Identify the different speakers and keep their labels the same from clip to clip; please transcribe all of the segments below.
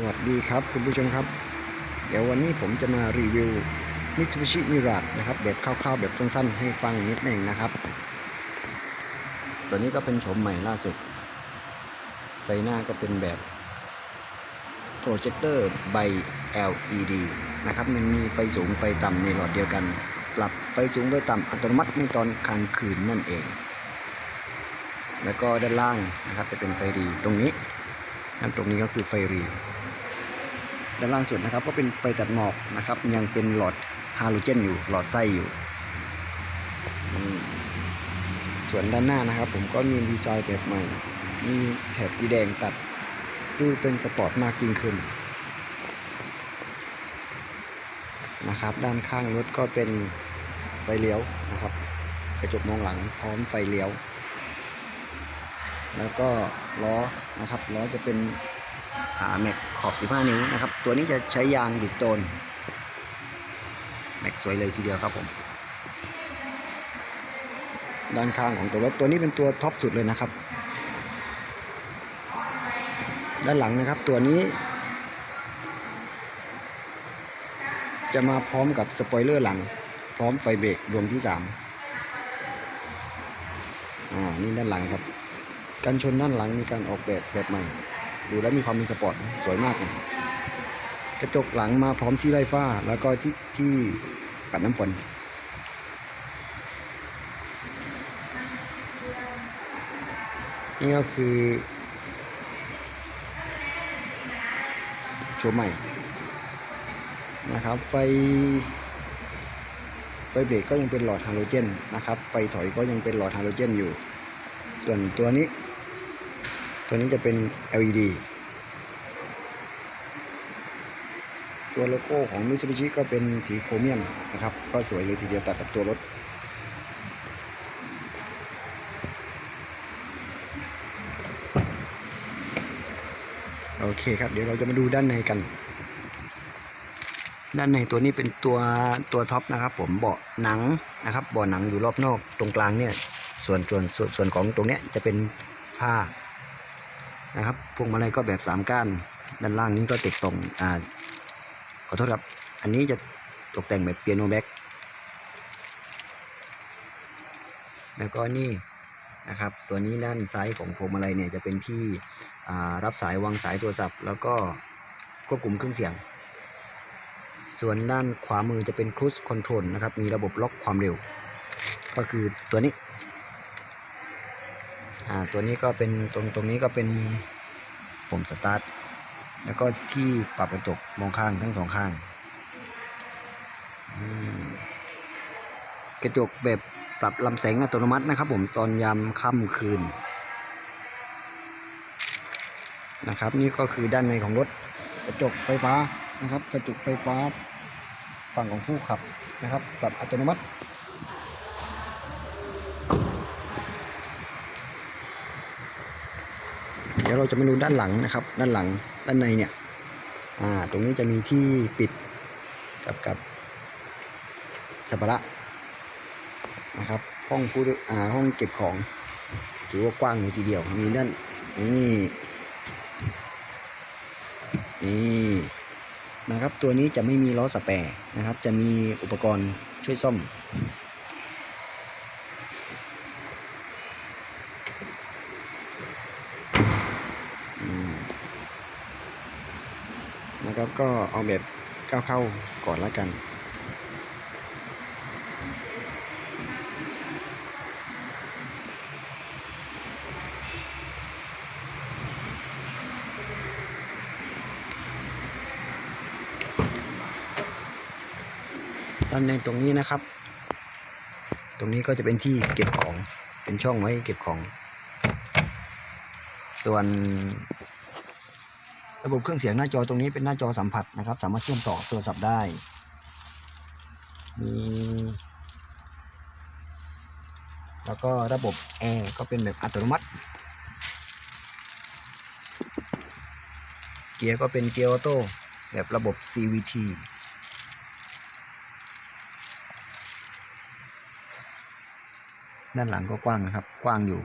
Speaker 1: สวัสดีครับคุณผู้ชมครับ เดี๋ยววันนี้ผมจะมารีวิว Mitsubishi Mirage นะครับแบบคร่าวๆแบบสั้นๆ ให้ฟังนิดหนึ่งนะครับ ตัวนี้ก็เป็นโฉมใหม่ล่าสุดไฟหน้าก็เป็นแบบโปรเจคเตอร์ใบ LED นะครับมันมีไฟสูงไฟต่ำในหลอดเดียวกัน ปรับไฟสูงไฟต่ำอัตโนมัติในตอนกลางคืนนั่นเอง แล้วก็ด้านล่างนะครับจะเป็นไฟรีตรงนี้นั่นตรงนี้ก็คือไฟรี ด้านล่างสุดนะครับ ก็เป็นไฟตัดหมอกนะครับ ยังเป็นหลอดฮาโลเจนอยู่หลอดไส้อยู่ ส่วนด้านหน้านะครับ ผมก็มีดีไซน์แบบใหม่ มีแถบสีแดงตัดดูเป็นสปอร์ตมากยิ่งขึ้นนะครับ ด้านข้างรถก็เป็นไฟเลี้ยวนะครับ กระจกมองหลังพร้อมไฟเลี้ยว แล้วก็ล้อนะครับล้อจะเป็นแม็ก ขอบ 15 นิ้วนะครับ ตัวนี้จะใช้ยางบิสโตนแม็กสวยเลยทีเดียวครับผม ด้านข้างของตัวรถตัวนี้เป็นตัวท็อปสุดเลยนะครับ ด้านหลังนะครับตัวนี้ จะมาพร้อมกับสปอยเลอร์หลัง พร้อมไฟเบรกดวงที่ 3อ่านี่ด้านหลังครับ กันชนด้านหลังมีการออกแบบแบบใหม่ ดูแล้วมีความเป็นสปอร์ตสวยมากเลยกระจกหลังมาพร้อมที่ไล่ฟ้า แล้วก็ที่ที่ปัดน้ำฝนนี่ก็คือโฉมใหม่นะครับ ไฟ ไฟเบรกก็ยังเป็นหลอดฮาโลเจนนะครับ ไฟถอยก็ยังเป็นหลอดฮาโลเจนอยู่ ส่วนตัวนี้ ตัวนี้จะเป็น LED ตัวโลโก้ของ Mitsubishi ก็เป็นสีโครเมียมนะครับ ก็สวยเลยทีเดียวตัดกับตัวรถ โอเคครับ เดี๋ยวเราจะมาดูด้านในกัน ด้านในตัวนี้เป็นตัวตัวท็อปนะครับ ผมเบาะหนังนะครับเบาะหนังอยู่รอบนอกตรงกลางเนี่ย ส่วนส่วนส่วนส่วนของตรงเนี้ยจะเป็นผ้า นะครับพวงมาลัยก็แบบสามก้าน ด้านล่างนี้ก็ติดตรงอ่าขอโทษครับ อันนี้จะตกแต่งแบบเปียโนแบ็กแล้วก็นี่นะครับ ตัวนี้ด้านซ้ายของพวงมาลัยเนี่ยจะเป็นที่รับสายวางสายโทรศัพท์ แล้วก็ควบคุมเครื่องเสียง ส่วนด้านขวามือจะเป็นครู i คอนโทรลนะครับ มีระบบล็อกความเร็ว ก็คือตัวนี้ อ่าตัวนี้ก็เป็นตรงตรงนี้ก็เป็นปุ่มสตาร์ทแล้วก็ที่ปรับกระจกมองข้างทั้งสองข้างกระจกแบบปรับลำแสงอัตโนมัตินะครับ ผมตอนยามค่ำคืนนะครับ นี่ก็คือด้านในของรถกระจกไฟฟ้านะครับ กระจกไฟฟ้าฝั่งของผู้ขับนะครับ ปรับอัตโนมัติ ดี๋ยวเราจะมาดูด้านหลังนะครับ ด้านหลังด้านในเนี่ยอ่าตรงนี้จะมีที่ปิดกับกับสัมภาระนะครับห้องผู้โดยอ่าห้องเก็บของถือว่ากว้างเลยทีเดียวมีด้านนี่นี่นะครับตัวนี้จะไม่มีล้อสแปร์นะครับ จะมีอุปกรณ์ช่วยซ่อม นะครับ ก็เอาแบบก้าวเข้าก่อนละกันด้านในตรงนี้นะครับ ตรงนี้ก็จะเป็นที่เก็บของ เป็นช่องไว้เก็บของ ส่วน ระบบเครื่องเสียงหน้าจอตรงนี้เป็นหน้าจอสัมผัสนะครับ สามารถเชื่อมต่อโทรศัพท์ได้มีแล้วก็ระบบแอร์ก็เป็นแบบอัตโนมัติ เกียร์ก็เป็นเกียร์ออโต้แบบระบบ CVT ด้านหลังก็กว้างนะครับ กว้างอยู่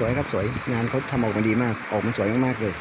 Speaker 1: สวยครับสวยงานเขาทำออกมาดีมากออกมาสวยมากๆเลย